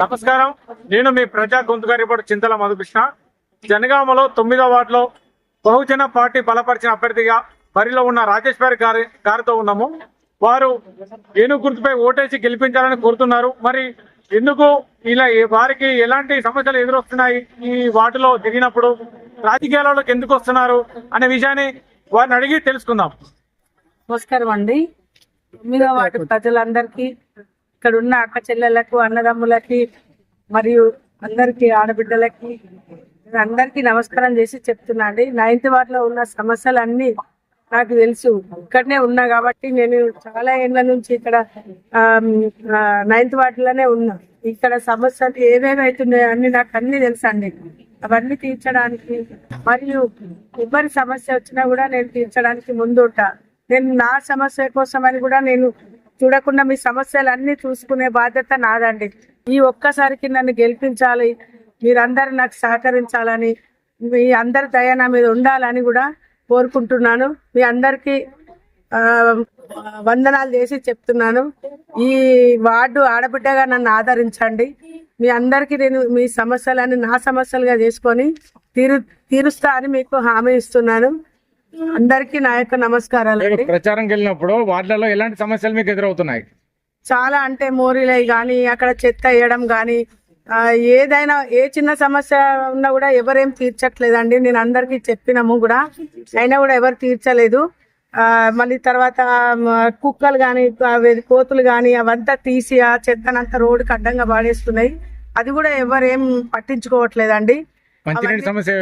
నమస్కారం. నేను మీ ప్రజా గొంతుగా రిపోర్ట్ చింతల మధుకృష్ణ. జనగామలో తొమ్మిదో వార్డులో బహుజన పార్టీ బలపరిచిన అభ్యర్థిగా బరిలో ఉన్న రాజేష్ గారి గారి గారితో ఉన్నాము. వారు ఏనుగు గుర్తుపై ఓటేసి గెలిపించాలని కోరుతున్నారు. మరి ఎందుకు ఇలా వారికి ఎలాంటి సమస్యలు ఎదురొస్తున్నాయి ఈ వార్డులో తిరిగినప్పుడు? రాజకీయాలలోకి ఎందుకు వస్తున్నారు అనే విషయాన్ని వారిని అడిగి తెలుసుకుందాం. నమస్కారం అండి. తొమ్మిదో వార్డు ప్రజలందరికీ ఇక్కడ ఉన్న అక్క చెల్లెలకు అన్నదమ్ములకి మరియు అందరికి ఆడబిడ్డలకి అందరికీ నమస్కారం చేసి చెప్తున్నా అండి. నైన్త్ వార్డులో ఉన్న సమస్యలన్నీ నాకు తెలుసు. ఇక్కడనే ఉన్నా కాబట్టి నేను చాలా ఏళ్ళ నుంచి ఇక్కడ ఆ, నైన్త్ వార్డులోనే ఉన్నా. ఇక్కడ సమస్యలు ఏమేమి అవుతున్నాయో అన్ని నాకు అన్ని తెలుసు అండి. అవన్నీ తీర్చడానికి మరియు ఎవరి సమస్య వచ్చినా కూడా నేను తీర్చడానికి ముందుంటా. నేను నా సమస్య కోసం అని కూడా నేను చూడకుండా మీ సమస్యలు చూసుకునే బాధ్యత నాదండి. ఈ ఒక్కసారికి నన్ను గెలిపించాలి మీరందరూ నాకు సహకరించాలని మీ అందరి దయ నా మీద ఉండాలని కూడా కోరుకుంటున్నాను. మీ అందరికీ వందనాలు చేసి చెప్తున్నాను. ఈ వార్డు ఆడబిడ్డగా నన్ను ఆదరించండి. మీ అందరికీ నేను మీ సమస్యలను నా సమస్యలుగా చేసుకొని తీరు తీరుస్తా అని మీకు హామీ ఇస్తున్నాను. అందరికీ నా యొక్క నమస్కారాలు ప్రచారంకి వెళ్ళినప్పుడు వార్డులలో ఎలాంటి సమస్యలు మీకు ఎదురవుతున్నాయి? చాలా అంటే మోరీలై కానీ అక్కడ చెత్త వేయడం కానీ ఏదైనా ఏ చిన్న సమస్య ఉన్నా కూడా ఎవరేం తీర్చట్లేదండి. నేను అందరికీ చెప్పినాము కూడా. అయినా కూడా ఎవరు తీర్చలేదు. మళ్ళీ తర్వాత కుక్కలు కానీ కోతులు కానీ అవంతా తీసి ఆ చెత్తనంతా రోడ్డుకి అడ్డంగా పాడేస్తున్నాయి. అది కూడా ఎవరేం పట్టించుకోవట్లేదండి. సమస్య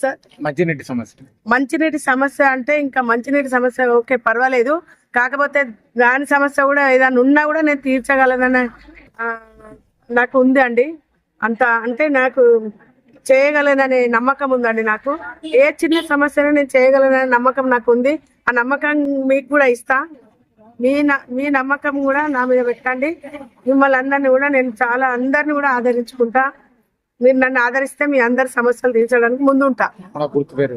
సార్? మంచినీటి సమస్య. మంచినీటి సమస్య అంటే ఇంకా మంచినీటి సమస్య ఓకే పర్వాలేదు. కాకపోతే దాని సమస్య కూడా ఏదైనా ఉన్నా కూడా నేను తీర్చగలననే నాకు ఉంది అండి. అంత అంటే నాకు చేయగలననే నమ్మకం ఉందండి నాకు. ఏ చిన్న సమస్యను నేను చేయగలననే నమ్మకం నాకు ఉంది. ఆ నమ్మకం మీకు కూడా ఇస్తా. మీ మీ నమ్మకం కూడా నా మీద పెట్టండి. మిమ్మల్ని అందరినీ కూడా నేను చాలా అందరిని కూడా ఆదరించుకుంటా. మీరు నన్ను ఆదరిస్తే మీ అందరి సమస్యలు తీర్చడానికి ముందుంటా. మన గుర్తు పేరు.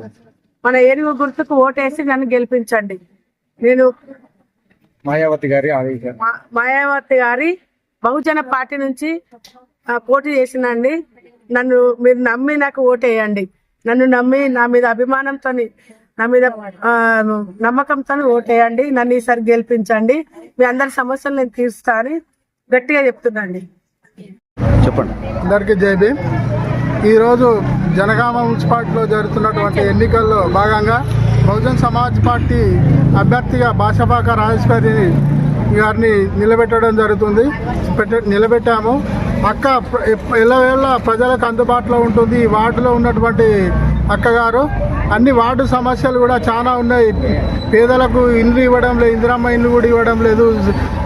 మన ఏనుగు గుర్తుకు ఓటేసి నన్ను గెలిపించండి. నేను మాయావతి గారి మాయావతి గారి బహుజన పార్టీ నుంచి పోటీ చేసినండి. నన్ను మీరు నమ్మి నాకు ఓటేయండి. నన్ను నమ్మి నా మీద అభిమానంతో నా మీద నమ్మకంతో ఓటేయండి. నన్ను ఈసారి గెలిపించండి. మీ అందరి సమస్యలు నేను తీరుస్తా అని గట్టిగా చెప్తున్నాండి. చెప్పండి. అందరికీ జై భీమ్. ఈరోజు జనగామ మున్సిపాలిటీలో జరుగుతున్నటువంటి ఎన్నికల్లో భాగంగా బహుజన్ సమాజ్ పార్టీ అభ్యర్థిగా భాషపాక రాజేశ్వరి గారిని నిలబెట్టడం జరుగుతుంది. నిలబెట్టాము. అక్క ఎల్లవేళ ప్రజలకు అందుబాటులో ఉంటుంది. ఈ వార్డులో ఉన్నటువంటి అక్కగారు. అన్ని వార్డు సమస్యలు కూడా చాలా ఉన్నాయి. పేదలకు ఇండ్లు ఇవ్వడం లేదు ఇందిరమ్మ ఇండ్లు కూడా ఇవ్వడం లేదు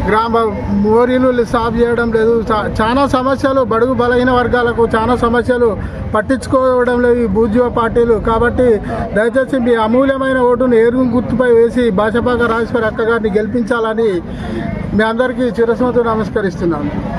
గ్రామ మోరీలు సాఫ్ చేయడం లేదు. చా- చాలా సమస్యలు బడుగు బలహీన వర్గాలకు చాలా సమస్యలు పట్టించుకోవడం లేదు ఈ భూజీవ పార్టీలు. కాబట్టి దయచేసి మీ అమూల్యమైన ఓటును ఏరుగు గుర్తుపై వేసి భాషపాక రాజేశ్వరి అక్క గారిని గెలిపించాలని మీ అందరికీ చిరస్మతో నమస్కరిస్తున్నాను.